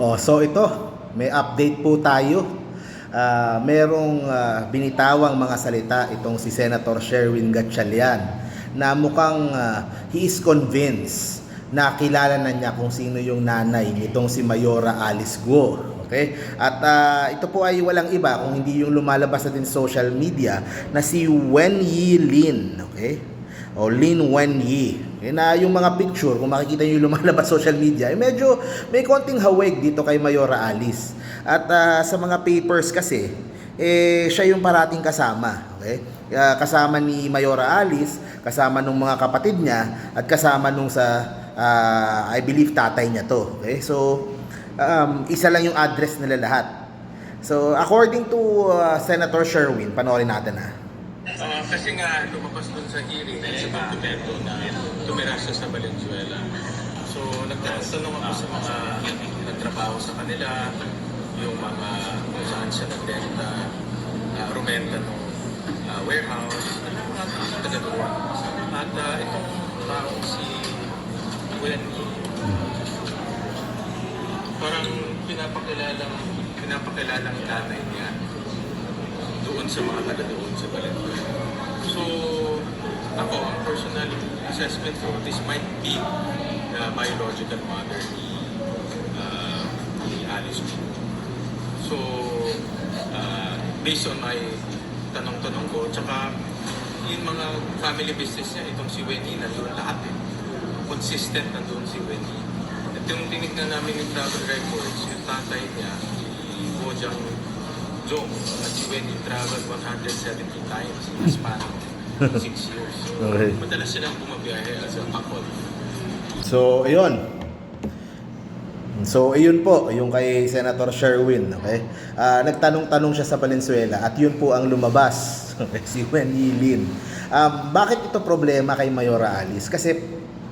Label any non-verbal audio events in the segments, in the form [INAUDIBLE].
Oh, so ito, may update po tayo. Ah, merong ah, binitawang mga salita itong si Senator Sherwin Gatchalian na mukhang ah, he is convinced na kilala na niya kung sino yung nanay nitong si Mayora Alice Guo. Okay? At ah, ito po ay walang iba kung hindi yung lumalabas na din sa social media na si Wen Yi Lin. Okay? o Lin Wen Yi. Yun na yung mga picture, kung makikita nyo yung lumalabas social media, eh, medyo may konting hawig dito kay Mayora Alice. At ah, sa mga papers kasi, eh, siya yung parating kasama. Okay? Ah, kasama ni Mayora Alice, kasama nung mga kapatid niya, at kasama nung sa, ah, I believe, tatay niya to. Okay? So, um, isa lang yung address nila lahat. So, according to ah, Senator Sherwin, panoorin natin ha. Ah, kasi nga, lumabas dun sa hearing na sa na tumira sa Valenzuela. So, nagtatanong ako sa mga nagtrabaho sa kanila, yung mga kung saan siya nagbenta, uh, rumenta ng ah, warehouse, ano yung mga taga doon. At ah, itong taong si Gwen, parang pinapakilalang, pinapakilalang nanay niya doon sa mga taga doon sa Valenzuela. So, ako, ang personal assessment ko, this might be the biological mother ni, uh, ni Alice Chu. So, uh, based on my tanong-tanong ko, tsaka yung mga family business niya, itong si Wendy, nandun lahat eh. Consistent nandun si Wendy. At yung tinignan namin yung travel records, yung tatay niya, si Bojang Jong, at si Wendy traveled 170 times in the 6 years. So, Okay. madalas silang bumabiyahe as a couple. So, ayun. So, ayun po, yung kay Senator Sherwin, okay? Ah, nagtanong-tanong siya sa Valenzuela at yun po ang lumabas, [LAUGHS] si Wen Yilin. Um, bakit ito problema kay Mayora Alice? Kasi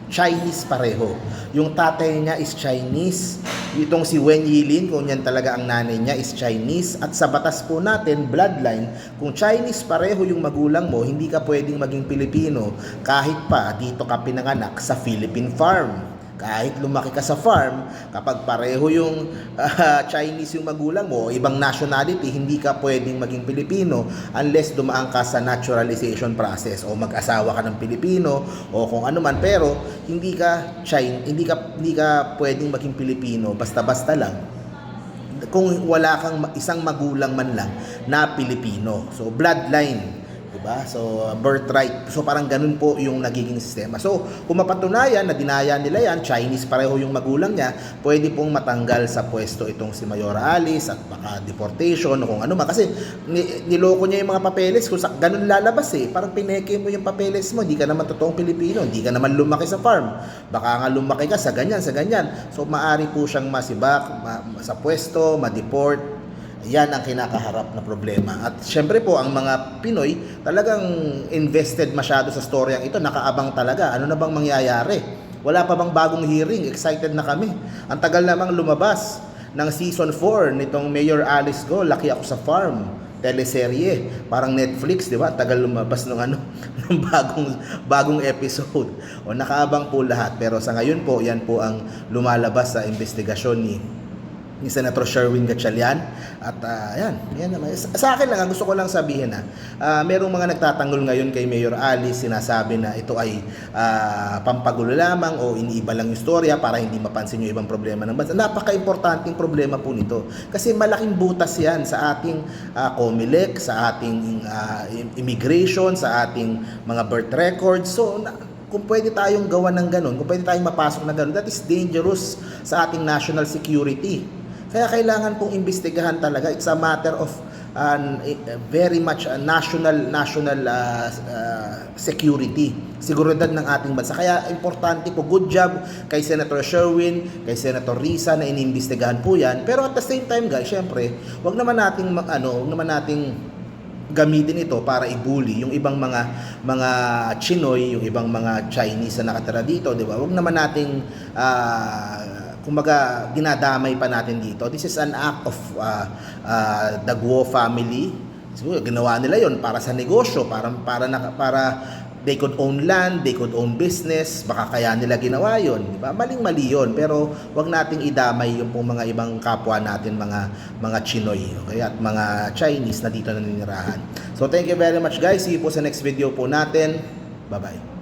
Chinese pareho. Yung tatay niya is Chinese. Itong si Wen Yilin, kung yan talaga ang nanay niya, is Chinese. At sa batas po natin, bloodline, kung Chinese pareho yung magulang mo, hindi ka pwedeng maging Pilipino kahit pa dito ka pinanganak sa Philippine farm. Kahit lumaki ka sa farm, kapag pareho yung [LAUGHS] ah, Chinese yung magulang mo, ibang nationality, hindi ka pwedeng maging Pilipino unless dumaan ka sa naturalization process o mag-asawa ka ng Pilipino o kung ano man. Pero hindi ka Chin, hindi ka hindi ka pwedeng maging Pilipino basta-basta lang kung wala kang isang magulang man lang na Pilipino. So bloodline, 'di ba? So birthright. So parang ganun po yung nagiging sistema. So kung mapatunayan na dinaya nila yan, Chinese pareho yung magulang niya, pwede pong matanggal sa pwesto itong si Mayora Alice at baka deportation o kung ano man kasi ni, niloko niya yung mga papeles kung sa, ganun lalabas eh. Parang pineke mo yung papeles mo, hindi ka naman totoong Pilipino, hindi ka naman lumaki sa farm. Baka nga lumaki ka sa ganyan, sa ganyan. So maari po siyang masibak ma, sa pwesto, ma-deport, yan ang kinakaharap na problema. At syempre po, ang mga Pinoy talagang invested masyado sa storyang ito. Nakaabang talaga. Ano na bang mangyayari? Wala pa bang bagong hearing? Excited na kami. Ang tagal namang lumabas ng season 4 nitong Mayor Alice Go, Laki Ako sa Farm teleserye, parang Netflix, 'di ba? Tagal lumabas ng ano, [LAUGHS] ng bagong bagong episode. O nakaabang po lahat, pero sa ngayon po, 'yan po ang lumalabas sa investigasyon ni ni Senator Sherwin Gatchalian at ah, yan, yan naman. Sa, akin lang, ang gusto ko lang sabihin na ah, merong mga nagtatanggol ngayon kay Mayor Alice, sinasabi na ito ay ah, pampagulo lamang o iniiba lang yung storya para hindi mapansin yung ibang problema ng bansa. Napaka-importanting problema po nito kasi malaking butas yan sa ating ah, COMELEC, sa ating ah, immigration, sa ating mga birth records. So, na, kung pwede tayong gawa ng ganun, kung pwede tayong mapasok na ganun, that is dangerous sa ating national security. Kaya kailangan pong imbestigahan talaga. It's a matter of uh, very much uh, national national uh, uh, security, seguridad ng ating bansa. Kaya importante po, good job kay Senator Sherwin, kay Senator Risa na iniimbestigahan po 'yan. Pero at the same time, guys, syempre, wag naman nating mag- ano, wag naman nating gamitin ito para i-bully yung ibang mga mga Chinoy, yung ibang mga Chinese na nakatira dito, 'di ba? Wag naman nating ah, kumbaga dinadamay pa natin dito. This is an act of uh, uh, the Guo family. Siguro ginawa nila 'yon para sa negosyo, para para na, para they could own land, they could own business, baka kaya nila ginawa yun, di ba? Maling-mali yun, pero wag nating idamay yung pong mga ibang kapwa natin, mga mga Chinoy, okay? At mga Chinese na dito naninirahan. So thank you very much guys. See you po sa next video po natin. Bye-bye.